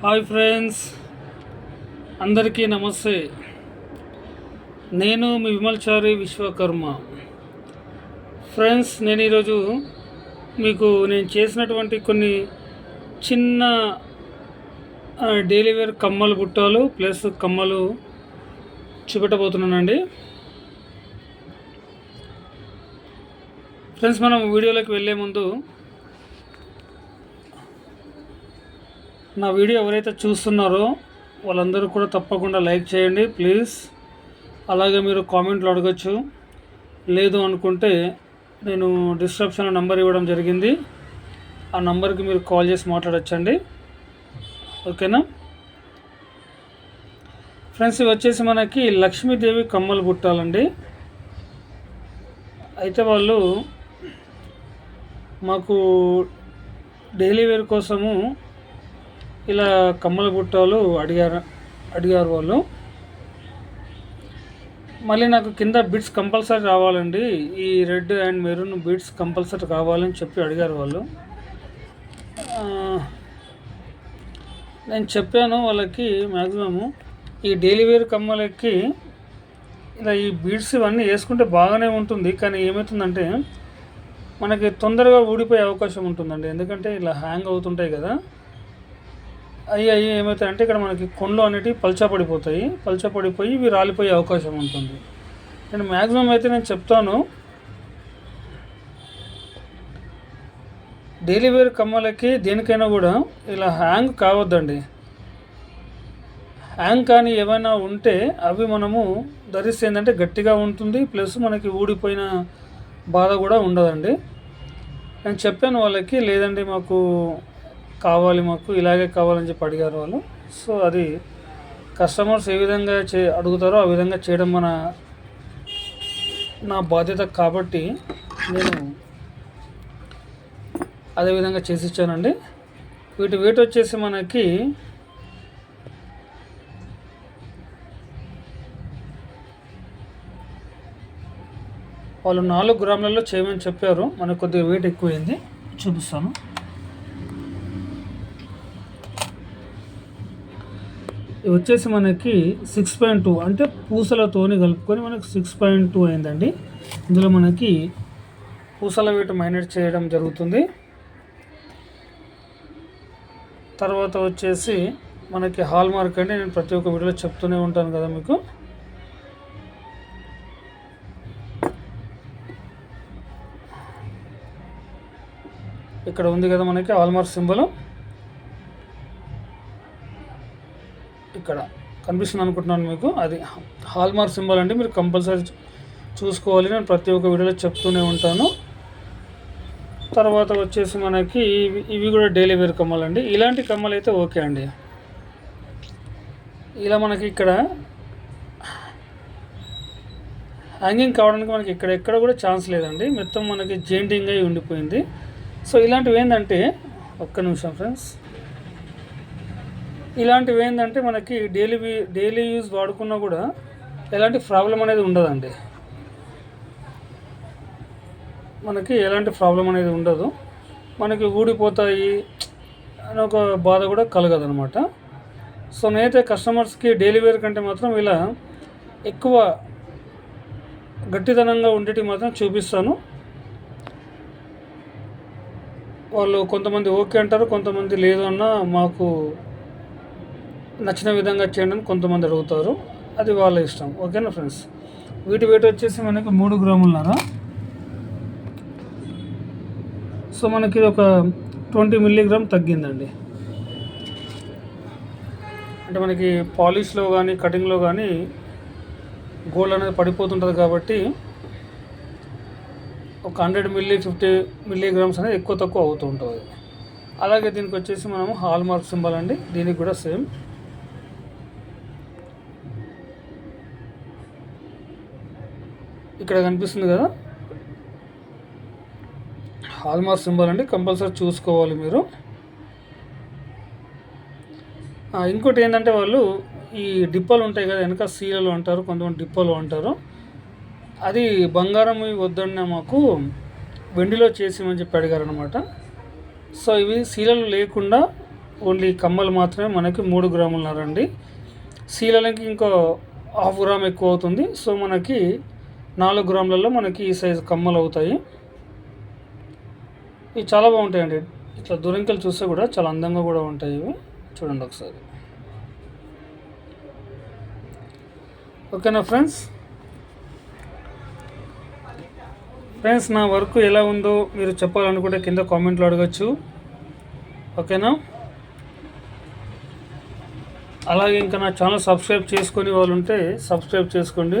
Hi friends. అందరికీ నమస్తే. నేను మీ విమల్చారి విశ్వకర్మ. ఫ్రెండ్స్ నేను ఈరోజు మీకు నేను చేసినటువంటి కొన్ని చిన్న డైలీ వేర్ కమ్మలు బుట్టాలు ప్లస్ కమ్మలు చూపెట్టబోతున్నానండి. ఫ్రెండ్స్ మనం వీడియోలోకి వెళ్ళే ముందు నా వీడియో ఎవరైతే చూస్తున్నారో వాళ్ళందరూ కూడా తప్పకుండా లైక్ చేయండి ప్లీజ్ అలాగే మీరు కామెంట్లు అడగచ్చు. లేదు అనుకుంటే నేను డిస్క్రిప్షన్లో నంబర్ ఇవ్వడం జరిగింది. ఆ నంబర్కి మీరు కాల్ చేసి మాట్లాడచ్చండి. ఓకేనా? ఫ్రెండ్స్ ఇవి వచ్చేసి మనకి లక్ష్మీదేవి కమ్మలు పుట్టాలండి. అయితే వాళ్ళు మాకు డైలీ వేర్ కోసము ఇలా కమ్మల బుట్టాలు అడిగారు అడిగారు వాళ్ళు. మళ్ళీ నాకు కింద బిట్స్ కంపల్సరీ రావాలండి. ఈ red and maroon bits compulsory కావాలని చెప్పి అడిగారు వాళ్ళు. నేను చెప్పాను వాళ్ళకి మ్యాక్సిమము ఈ డైలీ వేర్ కమ్మలకి ఇలా ఈ బీడ్స్ ఇవన్నీ వేసుకుంటే బాగానే ఉంటుంది. కానీ ఏమవుతుందంటే మనకి తొందరగా ఊడిపోయే అవకాశం ఉంటుందండి. ఎందుకంటే ఇలా హ్యాంగ్ అవుతుంటాయి కదా. అవి అవి ఏమవుతాయంటే ఇక్కడ మనకి కొండలు అనేటివి పలచపడిపోతాయి పడిపోతాయి. పడిపోయి ఇవి రాలిపోయే అవకాశం ఉంటుంది. నేను మ్యాక్సిమం అయితే నేను చెప్తాను డైలీ వేర్ కమ్మలకి దేనికైనా కూడా ఇలా హ్యాంగ్ కావద్దండి. హ్యాంగ్ కానీ ఏమైనా ఉంటే అవి మనము ధరిస్తే ఏంటంటే గట్టిగా ఉంటుంది ప్లస్ మనకి ఊడిపోయిన బాధ కూడా ఉండదండి. నేను చెప్పాను వాళ్ళకి లేదండి మాకు కావాలి మాకు ఇలాగే కావాలని చెప్పి అడిగారు వాళ్ళు. సో అది కస్టమర్స్ ఏ విధంగా చే అడుగుతారో ఆ విధంగా చేయడం మన నా బాధ్యత కాబట్టి నేను అదే విధంగా చేసి ఇచ్చానండి వీటి వెయిట్ వచ్చేసి మనకి వాళ్ళు నాలుగు గ్రాములలో చేయమని చెప్పారు. మనకు కొద్దిగా వెయిట్ ఎక్కువైంది. చూపిస్తాను. ఇది వచ్చేసి మనకి సిక్స్ పాయింట్ టూ అంటే పూసలతోని కలుపుకొని మనకి సిక్స్ పాయింట్ టూ అయిందండి. ఇందులో మనకి పూసల వెయిట్ మైనట్ చేయడం జరుగుతుంది. తర్వాత వచ్చేసి మనకి హాల్ మార్క్ అండి. నేను ప్రతి ఒక్క వీడియోలో చెప్తూనే ఉంటాను కదా మీకు. ఇక్కడ ఉంది కదా మనకి హాల్మార్క్ సింబల్. ఇక్కడ కనిపిస్తుంది అనుకుంటున్నాను మీకు. అది హాల్మార్క్ సింబల్ అంటే మీరు కంపల్సరీ చూసుకోవాలి. నేను ప్రతి ఒక్క వీడియోలో చెప్తూనే ఉంటాను. తర్వాత వచ్చేసి మనకి ఇవి ఇవి కూడా డైలీ వేర్ కమ్మలు అండి. ఇలాంటి కమ్మలు అయితే ఓకే అండి. ఇలా మనకి ఇక్కడ హ్యాంగింగ్ కావడానికి మనకి ఇక్కడ ఎక్కడ కూడా ఛాన్స్ లేదండి. మొత్తం మనకి జెయింటింగ్ అయి ఉండిపోయింది. సో ఇలాంటివి ఏంటంటే ఒక్క నిమిషం ఫ్రెండ్స్. ఇలాంటివి ఏంటంటే మనకి డైలీ డైలీ యూజ్ వాడుకున్నా కూడా ఎలాంటి ప్రాబ్లం అనేది ఉండదండి. మనకి ఎలాంటి ప్రాబ్లం అనేది ఉండదు. మనకి ఊడిపోతాయి అని ఒక బాధ కూడా కలగదు అనమాట సో నేనైతే కస్టమర్స్కి డైలీ వేర్ కంటే మాత్రం ఇలా ఎక్కువ గట్టిదనంగా ఉండేటి మాత్రం చూపిస్తాను. వాళ్ళు కొంతమంది ఓకే అంటారు కొంతమంది లేదు అన్న మాకు నచ్చిన విధంగా చేయండి అని కొంతమంది అడుగుతారు. అది వాళ్ళ ఇష్టం. ఓకేనా ఫ్రెండ్స్? వీటి వెయిట్ వచ్చేసి మనకి మూడు గ్రాములన్నర సో మనకి ఒక ట్వంటీ మిల్లీగ్రామ్ తగ్గిందండి. అంటే మనకి పాలిష్లో కానీ కటింగ్లో కానీ గోల్డ్ అనేది పడిపోతుంటుంది కాబట్టి ఒక హండ్రెడ్ మిల్లీ ఫిఫ్టీ మిల్లీగ్రామ్స్ అనేది ఎక్కువ తక్కువ అవుతూ ఉంటుంది అలాగే దీనికి వచ్చేసి మనము హాల్ మార్క్ సింబల్ అండి. దీనికి కూడా సేమ్. ఇక్కడ కనిపిస్తుంది కదా? హాల్మార్క్ సింబల్ అండి కంపల్సరీ చూసుకోవాలి మీరు. ఇంకోటి ఏంటంటే వాళ్ళు ఈ డిప్పలు ఉంటాయి కదా వెనక సీలలు అంటారు కొంతమంది డిప్పలు అంటారు. అది బంగారం ఇవి వద్దన్న మాకు వెండిలో చేసిమని చెప్పి అడిగారు అనమాట సో ఇవి సీలలు లేకుండా ఓన్లీ కమ్మలు మాత్రమే మనకి మూడు గ్రాములు ఉన్నారండి సీలలకి ఇంకో హాఫ్ గ్రామ్ ఎక్కువ అవుతుంది. సో మనకి నాలుగు గ్రాములలో మనకి ఈ సైజు కమ్మలు అవుతాయి. ఇవి చాలా బాగుంటాయండి. ఇట్లా దూరంకెళ్ళి చూస్తే కూడా చాలా అందంగా కూడా ఉంటాయి ఇవి. చూడండి ఒకసారి. ఓకేనా ఫ్రెండ్స్? ఫ్రెండ్స్ నా వర్క్ ఎలా ఉందో మీరు చెప్పాలనుకుంటే కింద కామెంట్లో అడగచ్చు. ఓకేనా? అలాగే ఇంకా నా ఛానల్ సబ్స్క్రైబ్ చేసుకొని వాళ్ళు ఉంటే సబ్స్క్రైబ్ చేసుకోండి.